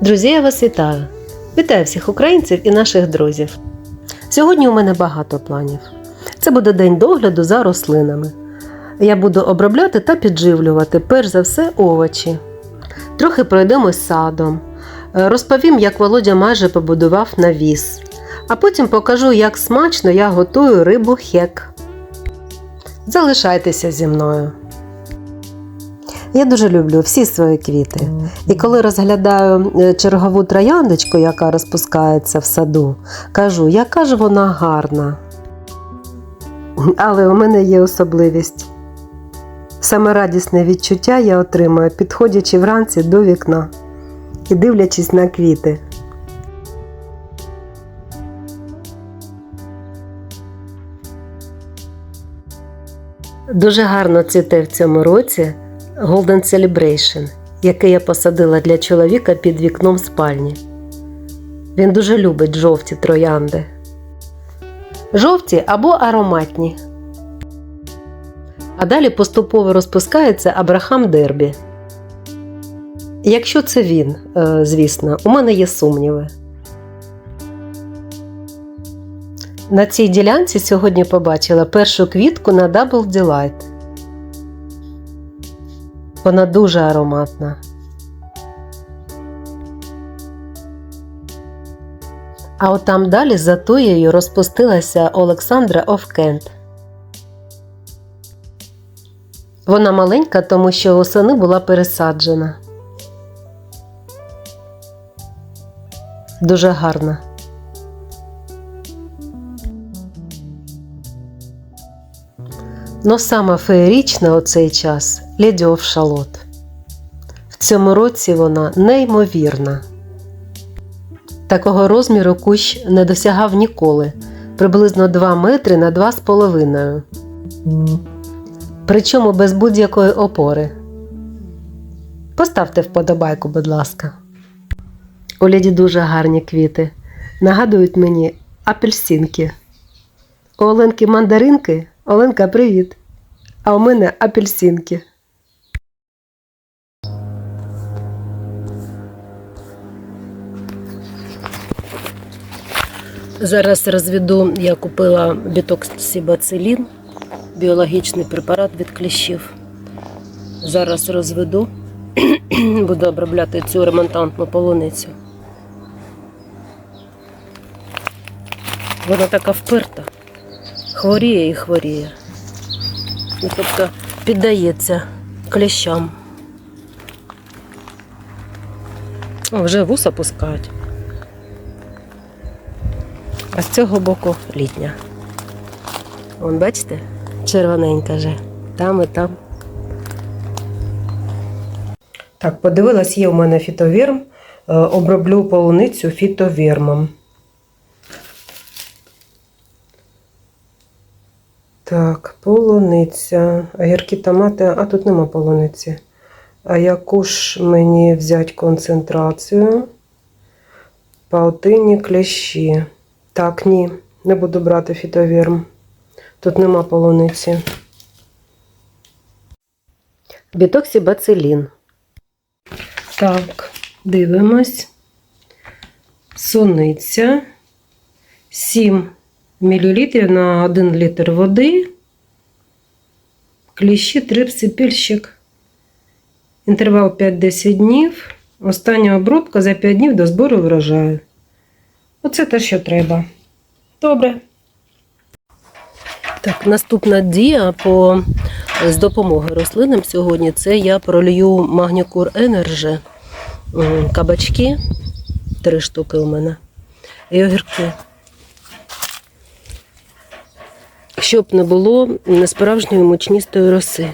Друзі, я вас вітаю! Вітаю всіх українців і наших друзів. Сьогодні у мене багато планів. Це буде день догляду за рослинами. Я буду обробляти та підживлювати, перш за все, овочі. Трохи пройдемось садом. Розповім, як Володя майже побудував навіс. А потім покажу, як смачно я готую рибу хек. Залишайтеся зі мною. Я дуже люблю всі свої квіти. І коли розглядаю е, чергову трояндочку, яка розпускається в саду, кажу, яка ж вона гарна. Але у мене є особливість. Саме радісне відчуття я отримую, підходячи вранці до вікна і дивлячись на квіти. Дуже гарно цвіте в цьому році Golden Celebration, який я посадила для чоловіка під вікном спальні. Він дуже любить жовті троянди. Жовті або ароматні. А далі поступово розпускається Абрахам Дербі. Якщо це він, е, звісно, у мене є сумніви. На цій ділянці сьогодні побачила першу квітку на Double Delight. Вона дуже ароматна. А от там далі за туєю розпустилася Олександра Овкент. Вона маленька, тому що восени була пересаджена. Дуже гарна. Но саме феєрічна у цей час леді Овшалот. В цьому році вона неймовірна. Такого розміру кущ не досягав ніколи, приблизно 2 метри на 2,5. Причому без будь-якої опори. Поставте вподобайку, будь ласка. У леді дуже гарні квіти. Нагадують мені апельсинки. У Оленки мандаринки. Оленка, привіт! А у мене апельсинки. Зараз розведу, я купила бітоксибацилін, біологічний препарат від кліщів. Зараз розведу, буду обробляти цю ремонтантну полуницю. Вона така вперта, хворіє і хворіє. Ну, тобто піддається кліщам. О, вже вуса пускають. А з цього боку літня. Вон, бачите, червоненька вже. Там і там. Так, подивилась, є у мене фітовірм. Е, Оброблю полуницю фітовірмом. Так, полуниця. Огірки, томати, а тут нема полуниці. А яку ж мені взяти концентрацію? Паутині кліщі. Так, ні, не буду брати фітовірм. Тут нема полуниці. Бітоксибацилін. Так, дивимось. Суниця. 7 мл на 1 літр води. Кліщі, трипси, пільщик. Інтервал 5-10 днів. Остання обробка за 5 днів до збору врожаю. Оце те, що треба. Добре. Так, наступна дія по, з допомоги рослинам сьогодні це я пролью Магнікур Енерджі, м, кабачки, три штуки у мене, і огірки. Щоб не було несправжньої мучністої роси.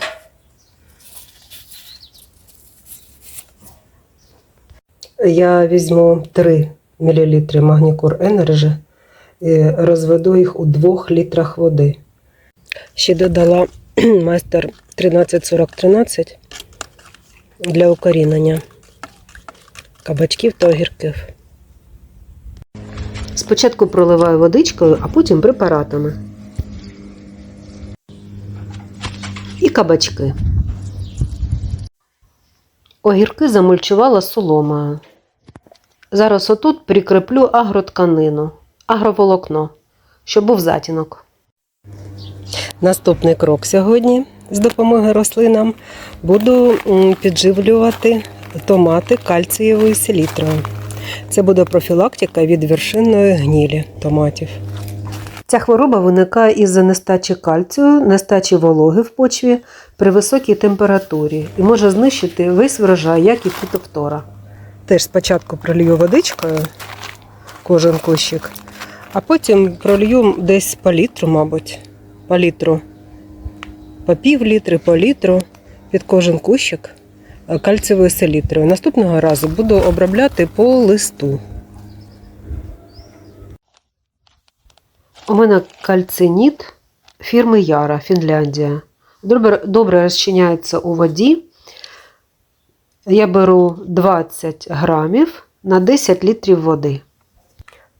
Я візьму 3 мл Магнікур Енерджі і розведу їх у 2 літрах води. Ще додала майстер 134013 для укорінення кабачків та огірків. Спочатку проливаю водичкою, а потім препаратами. Кабачки. Огірки замульчувала соломою. Зараз отут прикріплю агротканину, агроволокно, щоб був затінок. Наступний крок сьогодні з допомоги рослинам буду підживлювати томати кальцієвою селітрою. Це буде профілактика від вершинної гнілі томатів. Ця хвороба виникає із-за нестачі кальцію, нестачі вологи в почві при високій температурі і може знищити весь врожай, як і фітофтора. Теж спочатку пролью водичкою кожен кущик, а потім пролью десь по літру, мабуть, по літру, по пів літри, по літру під кожен кущик е, кальцієвою селітрою. Наступного разу буду обробляти по листу. У мене кальциніт фірми Яра, Фінляндія. Добре, добре розчиняється у воді. Я беру 20 грамів на 10 літрів води.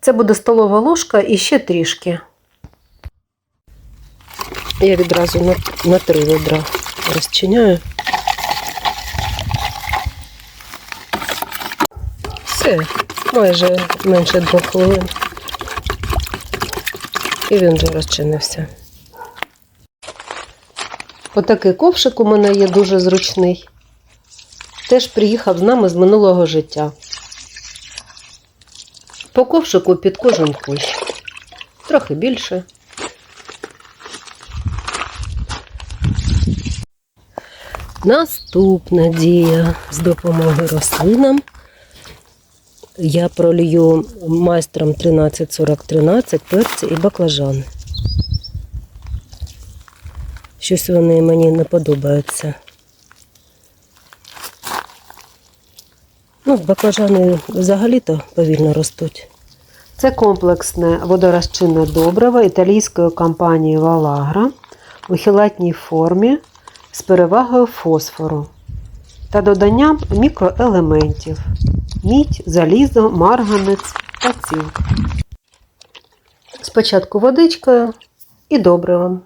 Це буде столова ложка і ще трішки. Я відразу на, на 3 ведра розчиняю. Все, майже менше двох хвилин. І він вже розчинився. Отакий ковшик у мене є дуже зручний. Теж приїхав з нами з минулого життя. По ковшику під кожен кущ. Трохи більше. Наступна дія з допомоги рослинам. Я пролью майстром 134013 перці і баклажани. Щось вони мені не подобаються. Ну, баклажани взагалі-то повільно ростуть. Це комплексне водорозчинне добриво італійської компанії Валагра у хілатній формі з перевагою фосфору та доданням мікроелементів мідь, залізо, марганець та цинк. Спочатку водичкою і добривом.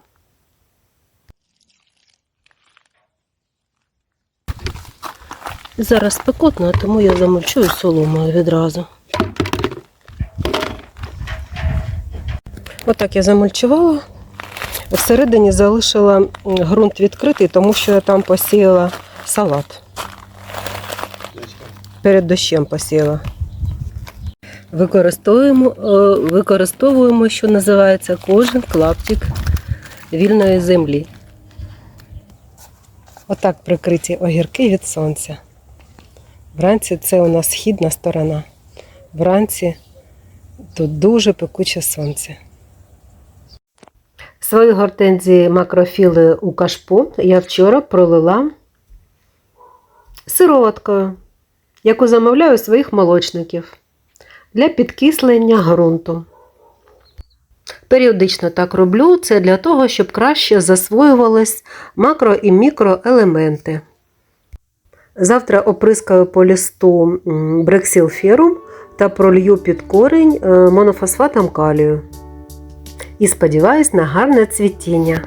Зараз спекотно, тому я замульчую соломою відразу. Отак я замульчувала. Всередині залишила ґрунт відкритий, тому що я там посіяла салат. Перед дощем посіяла. Використовуємо, е, використовуємо, що називається, кожен клаптик вільної землі. Отак прикриті огірки від сонця. Вранці це у нас східна сторона. Вранці тут дуже пекуче сонце. Свої гортензії макрофіли у кашпо я вчора пролила сироваткою, яку замовляю своїх молочників для підкислення ґрунту. Періодично так роблю це для того, щоб краще засвоювались макро і мікроелементи. Завтра оприскаю по листу брексілферум та пролью під корінь е, монофосфатом калію. І сподіваюсь на гарне цвітіння.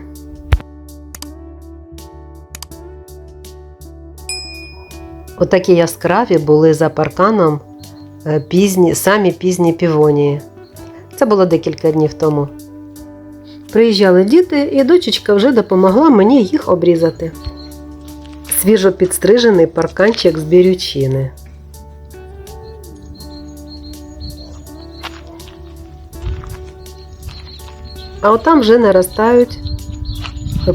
Отакі яскраві були за парканом е, пізні, самі пізні півонії. Це було декілька днів тому. Приїжджали діти, і дочечка вже допомогла мені їх обрізати. Свіжо підстрижений парканчик з бірючини. А отам вже наростають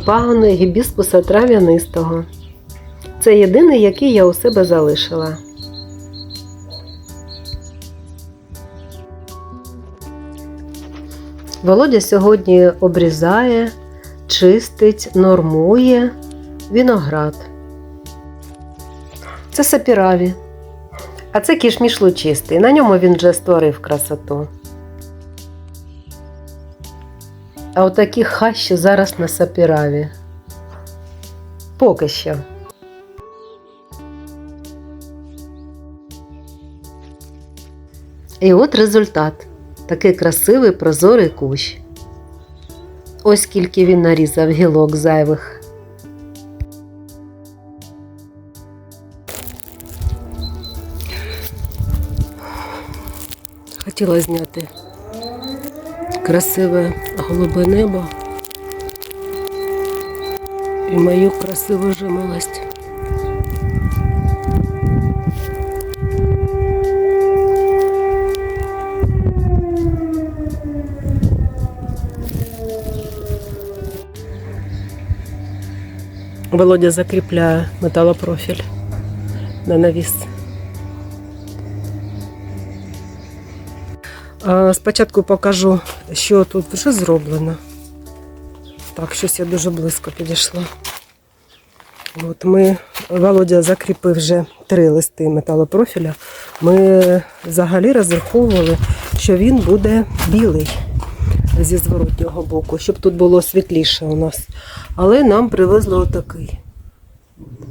пагони гібіскуса трав'янистого. Це єдиний, який я у себе залишила. Володя сьогодні обрізає, чистить, нормує виноград. Це сапіраві. А це кішміш лучистий. На ньому він вже створив красоту. А отакі хащі зараз на сапіраві. Поки що. І от результат. такий красивий прозорий кущ. Ось скільки він нарізав гілок зайвих. Хотіла зняти красиве голубе небо і мою красиву жимолость. Володя закріпляє металопрофіль на навіс. Спочатку покажу, що тут вже зроблено. Так, щось я дуже близько підійшла. От ми, Володя закріпив вже три листи металопрофіля. Ми взагалі розраховували, що він буде білий зі зворотнього боку, щоб тут було світліше у нас. Але нам привезли отакий.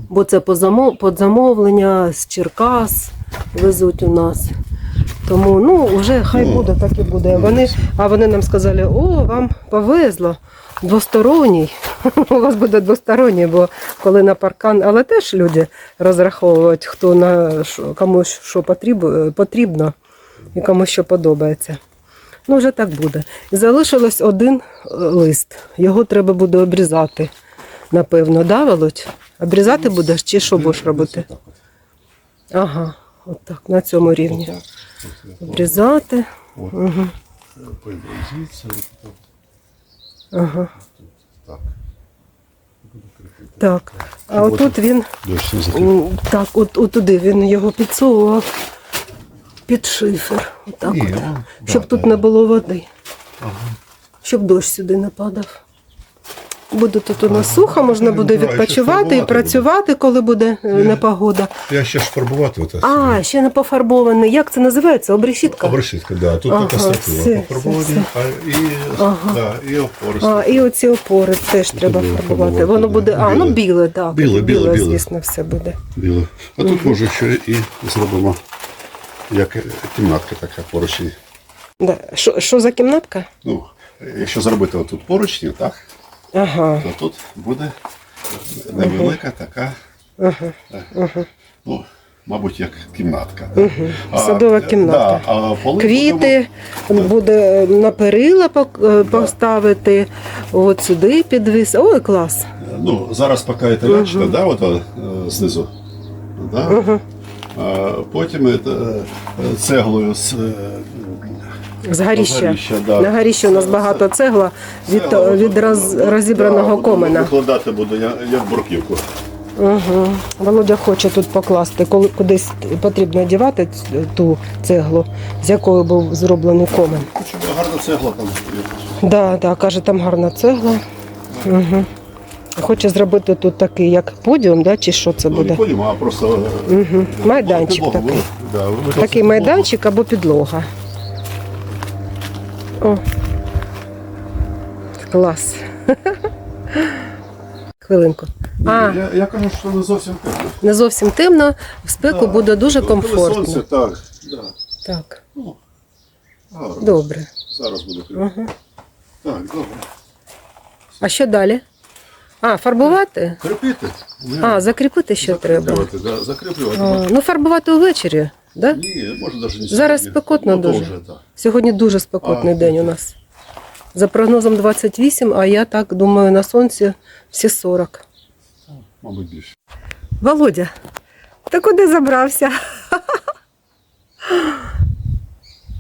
Бо це по під замовлення з Черкас везуть у нас. Тому ну, вже хай Ну, буде, так і буде. Вони, а вони нам сказали, о, вам повезло. Двосторонній. У вас буде двосторонній, бо коли на паркан, але теж люди розраховують, хто на що, комусь що потріб, потрібно і кому що подобається. Ну, вже так буде. Залишилось один е, лист. Його треба буде обрізати, напевно, да, Володь? Обрізати будеш чи що будеш робити? Ага, от так, на цьому рівні. Обрізати. Угу. Ага. так. А отут він, так, от, от туди він його підсовував під шифер. Отак Ні, от. ну, да, Щоб тут да. не було води. Ага. Щоб дощ сюди не падав. Буде тут у нас сухо, можна ну, буде да, ще відпочивати і фарбувати працювати, коли буде е, непогода. Я ще ж фарбувати оце. А, ще не пофарбований. Як це називається? Обрешітка? Обрешітка, да. Тут Ага, така статуя все, пофарбовані, все, а і, Ага. да, і опори. А, і оці опори теж треба буде фарбувати. фарбувати, Воно да. буде. А, ну Біле. біле, так. Біле, біле, біле. звісно, все буде. Біле. А тут може ще і зробимо як кімнатка така поручні. Да. Що, що за кімнатка? Ну, якщо зробити отут поручні, так, Ага. то тут буде невелика така, ага. ну, мабуть, як кімнатка. да. А, Садова кімнатка. Да, а поли Квіти буде на перила е, поставити, от сюди підвіс. Ой, клас. Ну, зараз поки італячка, да, от, е, знизу. Да? А потім е, цеглою з З горіща. горіща, да. На горіщі у нас багато цегла від, цегла, від роз, розібраного буду комена. Викладати буду я- як бурківку. Угу. Володя хоче тут покласти, коли кудись потрібно дівати ту цеглу, з якої був зроблений комен. Гарна цегла там. Да, да, каже, там гарна цегла. Угу. Хоче зробити тут такий, як подіум, да, чи що це Ну, не буде? подіум, а просто Угу. Майданчик підлогу, такий. да, ви- Такий підлогу. майданчик або підлога. О. Клас. Хвилинку. А, Я, я кажу, що не зовсім темно. не зовсім темно, в спеку Да. буде дуже Ну, комфортно. Сонце, так. Да. Так, Ну, гарно. добре. Зараз кріпити. Ага. Так, добре. А що далі? А, фарбувати? Кріпити? А, закріпити ще треба. Да, закріплювати. А, ну, фарбувати увечері, да? Ні, може навіть не Зараз сьогодні. спекотно Ну, то дуже. вже, так. Сьогодні дуже спекотний А, день у нас. За прогнозом 28, а я так думаю, на сонці всі 40. Мабуть, більше. Володя, ти куди забрався?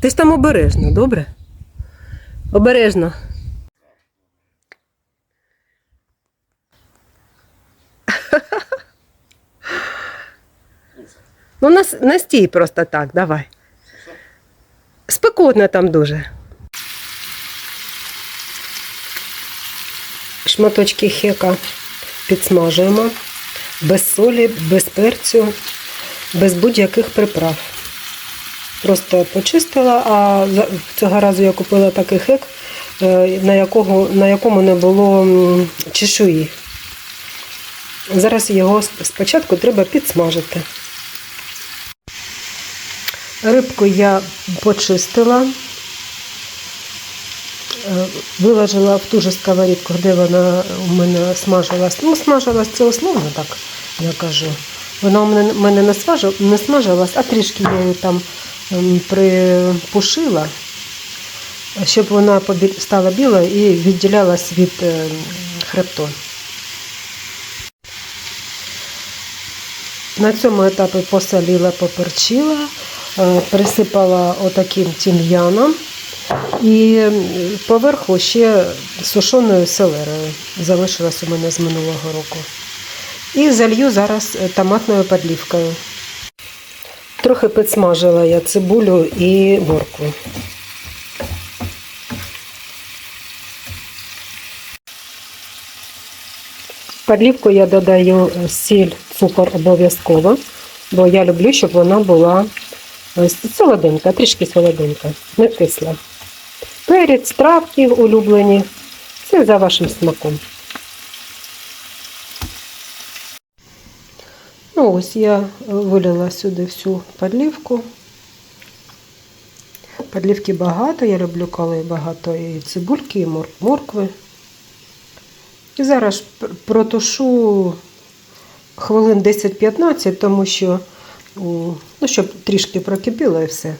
Ти ж там обережно, добре? Обережно. Ну, нас стій просто так, давай. Спекотно там дуже. Шматочки хека підсмажуємо без солі, без перцю, без будь-яких приправ. Просто почистила, а цього разу я купила такий хек, е, на, якого, на якому не було чешуї. Зараз його спочатку треба підсмажити. Рибку я почистила, е, виложила в ту же сковорідку, де вона у мене смажилась. Ну, смажилась це условно, так я кажу. Вона у мене, не, смажила, не смажилась, а трішки я її там ем, припушила, щоб вона стала біла і відділялась від е, хребту. На цьому етапі посолила, поперчила, присипала отаким тім'яном і поверху ще сушеною селерою. Залишилась у мене з минулого року. І залью зараз е, томатною подлівкою. Трохи підсмажила я цибулю і моркву. В Подлівку я додаю е, сіль, цукор обов'язково, бо я люблю, щоб вона була ось солоденька, трішки солоденька, не кисла. Перець, травки улюблені. Це за вашим смаком. Ну, ось я вилила сюди всю подлівку. Подлівки багато, я люблю, коли багато і цибульки, і моркви. І зараз протушу хвилин 10-15, тому що, ну, щоб трішки прокипіло і все.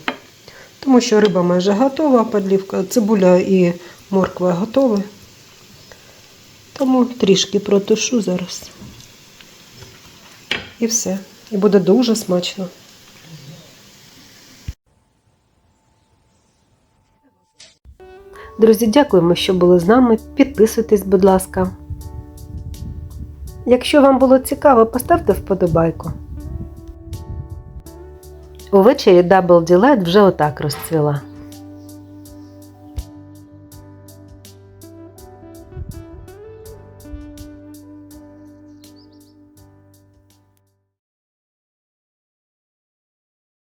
Тому що риба майже готова, подлівка, цибуля і морква готові. Тому трішки протушу зараз. І все. І буде дуже смачно. Друзі, дякуємо, що були з нами. Підписуйтесь, будь ласка. Якщо вам було цікаво, поставте вподобайку. Увечері Double Delight вже отак розцвіла.